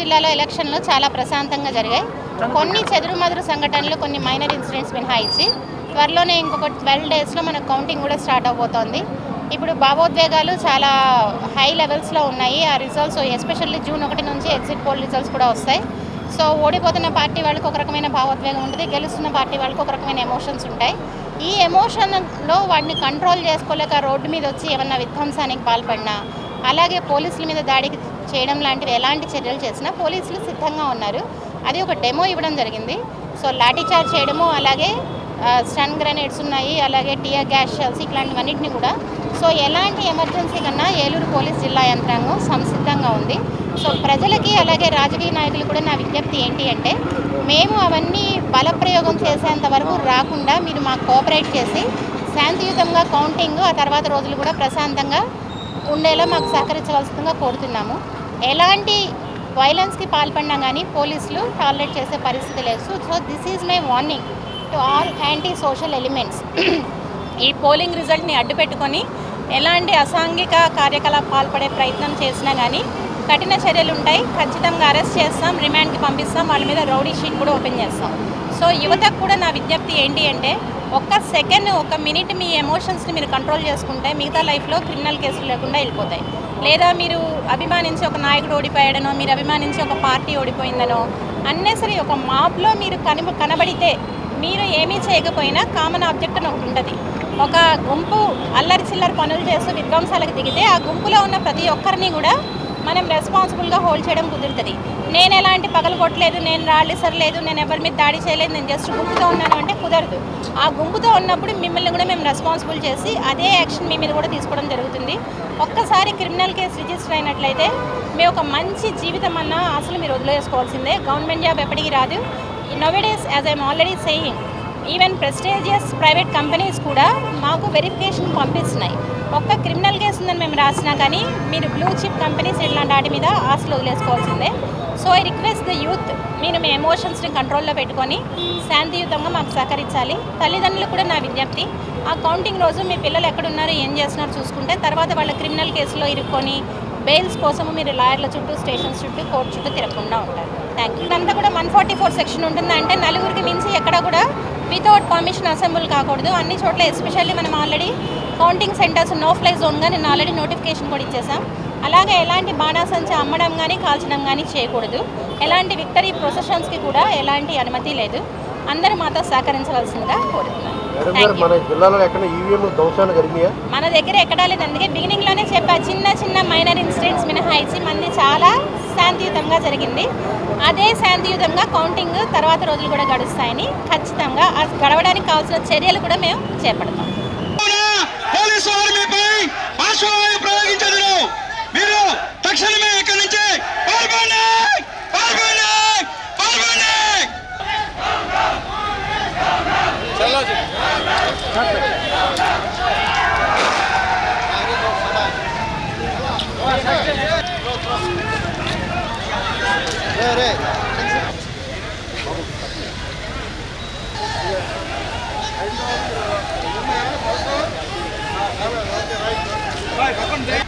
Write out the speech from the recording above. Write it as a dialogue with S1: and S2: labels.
S1: జిల్లాలో ఎలక్షన్లు చాలా ప్రశాంతంగా జరిగాయి. కొన్ని చెదురుమదురు సంఘటనలు కొన్ని మైనర్ ఇన్సిడెంట్స్ మినహాయించి త్వరలోనే ఇంకొక ట్వెల్వ్ డేస్లో మనకు కౌంటింగ్ కూడా స్టార్ట్ అవబోతోంది. ఇప్పుడు భావోద్వేగాలు చాలా హై లెవెల్స్లో ఉన్నాయి. ఆ రిజల్ట్స్ ఎస్పెషల్లీ జూన్ ఒకటి నుంచి ఎగ్జిట్ పోల్ రిజల్ట్స్ కూడా వస్తాయి. సో ఓడిపోతున్న పార్టీ వాళ్ళకి ఒక రకమైన భావోద్వేగం ఉంటుంది. గెలుస్తున్న పార్టీ వాళ్ళకి ఒక రకమైన ఎమోషన్స్ ఉంటాయి. ఈ ఎమోషన్లో వాటిని కంట్రోల్ చేసుకోలేక రోడ్డు మీద వచ్చి ఏమన్నా విధ్వంసానికి పాల్పడినా అలాగే పోలీసుల మీద దాడికి చేయడం లాంటివి ఎలాంటి చర్యలు చేసినా పోలీసులు సిద్ధంగా ఉన్నారు. అది ఒక డెమో ఇవ్వడం జరిగింది. సో లాఠీచార్జ్ చేయడము అలాగే స్టన్ గ్రనేడ్స్ ఉన్నాయి అలాగే టియర్ గ్యాస్ షెల్స్ ఇట్లాంటివన్నింటినీ కూడా. సో ఎలాంటి ఎమర్జెన్సీ కన్నా ఏలూరు పోలీస్ జిల్లా యంత్రాంగం సంసిద్ధంగా ఉంది. సో ప్రజలకి అలాగే రాజకీయ నాయకులు కూడా నా విజ్ఞప్తి ఏంటి అంటే మేము అవన్నీ బలప్రయోగం చేసేంత వరకు రాకుండా మీరు మాకు కోఆపరేట్ చేసి శాంతియుతంగా కౌంటింగ్ ఆ తర్వాత రోజులు కూడా ప్రశాంతంగా ఉండేలా మాకు సహకరించవలసిందిగా కోరుతున్నాము. ఎలాంటి వైలెన్స్కి పాల్పడినా కానీ పోలీసులు టాలరేట్ చేసే పరిస్థితి లేదు. So this is my warning to all anti social elements ఈ పోలింగ్ రిజల్ట్ని అడ్డుపెట్టుకొని ఎలాంటి అసాంఘిక కార్యకలాపాలు పాల్పడే ప్రయత్నం చేసినా కానీ కఠిన చర్యలు ఉంటాయి ఖచ్చితంగా అరెస్ట్ చేస్తాం రిమాండ్కి పంపిస్తాం వాళ్ళ మీద రౌడీ షీట్ కూడా ఓపెన్ చేస్తాం. సో యువతకు కూడా నా విజ్ఞప్తి ఏంటి అంటే ఒక్క సెకండ్ ఒక మినిట్ మీ ఎమోషన్స్ని మీరు కంట్రోల్ చేసుకుంటే మిగతా లైఫ్లో క్రిమినల్ కేసులు లేకుండా వెళ్ళిపోతాయి. లేదా మీరు అభిమానించి ఒక నాయకుడు ఓడిపోయాడనో మీరు అభిమానించి ఒక పార్టీ ఓడిపోయిందనో అన్నెసరి ఒక మాప్లో మీరు కని కనబడితే మీరు ఏమీ చేయకపోయినా కామన్ ఆబ్జెక్ట్ అని ఒకటి ఉంటుంది. ఒక గుంపు అల్లరి చిల్లరి పనులు చేస్తూ విధ్వంసాలకు దిగితే ఆ గుంపులో ఉన్న ప్రతి ఒక్కరిని కూడా మనం రెస్పాన్సిబుల్గా హోల్డ్ చేయడం కుదురుతుంది. నేను ఎలాంటి పగలు కొట్టలేదు నేను రాళ్ళు సరలేదు నేను ఎవరి మీద దాడి చేయలేదు నేను జస్ట్ గుంపుతో ఉన్నాను అంటే కుదరదు. ఆ గుంపుతో ఉన్నప్పుడు మిమ్మల్ని కూడా మేము రెస్పాన్సిబుల్ చేసి అదే యాక్షన్ మీ మీద కూడా తీసుకోవడం జరుగుతుంది. ఒక్కసారి క్రిమినల్ కేసు రిజిస్టర్ అయినట్లయితే మీ ఒక మంచి జీవితం అన్న అసలు మీరు వదిలేసుకోవాల్సిందే. గవర్నమెంట్ జాబ్ ఎప్పటికీ రాదు. Nowadays as I'm already saying even prestigious private companies కూడా మాకు వెరిఫికేషన్ పంపిస్తున్నాయి. ఒక్క క్రిమినల్ కేసు ఉందని మేము రాసినా కానీ మీరు బ్లూ చిప్ కంపెనీస్ ఇట్లాంటి వాటి మీద ఆశలు వదిలేసుకోవాల్సిందే. So I request the youth మీరు మీ ఎమోషన్స్ని కంట్రోల్లో పెట్టుకొని శాంతియుతంగా మాకు సహకరించాలి. తల్లిదండ్రులు కూడా నా విజ్ఞప్తి ఆ కౌంటింగ్ రోజు మీ పిల్లలు ఎక్కడున్నారు ఏం చేస్తున్నారు చూసుకుంటే తర్వాత వాళ్ళ క్రిమినల్ కేసులో ఇరుక్కొని బెయిల్స్ కోసము మీరు లాయర్ల చుట్టూ స్టేషన్స్ చుట్టూ కోర్టు చుట్టూ తిరగకుండా ఉంటారు. Thank you. ఇదంతా కూడా వన్ ఫార్టీ ఫోర్ సెక్షన్ ఉంటుంది. అంటే నలుగురికి మించి ఎక్కడ కూడా వితౌట్ పర్మిషన్ అసెంబుల్ కాకూడదు. అన్ని చోట్ల ఎస్పెషల్లీ మనం already counting centres no fly జోన్గా నేను ఆల్రెడీ నోటిఫికేషన్ కూడా ఇచ్చేసాం. అలాగే ఎలాంటి బాణాసంచ అమ్మడం కానీ కాల్చడం కానీ చేయకూడదు. ఎలాంటి విక్టరీ ప్రొసెషన్స్కి కూడా ఎలాంటి అనుమతి లేదు. అందరూ మాతో సహకరించవలసిందిగా కోరుతున్నాను.
S2: జరిగినాయా?
S1: మన దగ్గర ఎక్కడా లేదు అందుకే బిగినింగ్లోనే చెప్పా చిన్న చిన్న మైనర్ ఇన్సిడెంట్స్ మినహాయించి మంది చాలా శాంతియుతంగా జరిగింది. అదే శాంతియుతంగా కౌంటింగ్ తర్వాత రోజులు కూడా గడుస్తాయని ఖచ్చితంగా ఆ గడవడానికి కావాల్సిన చర్యలు కూడా మేము చేపడతాం.
S3: અરે Right, up and down.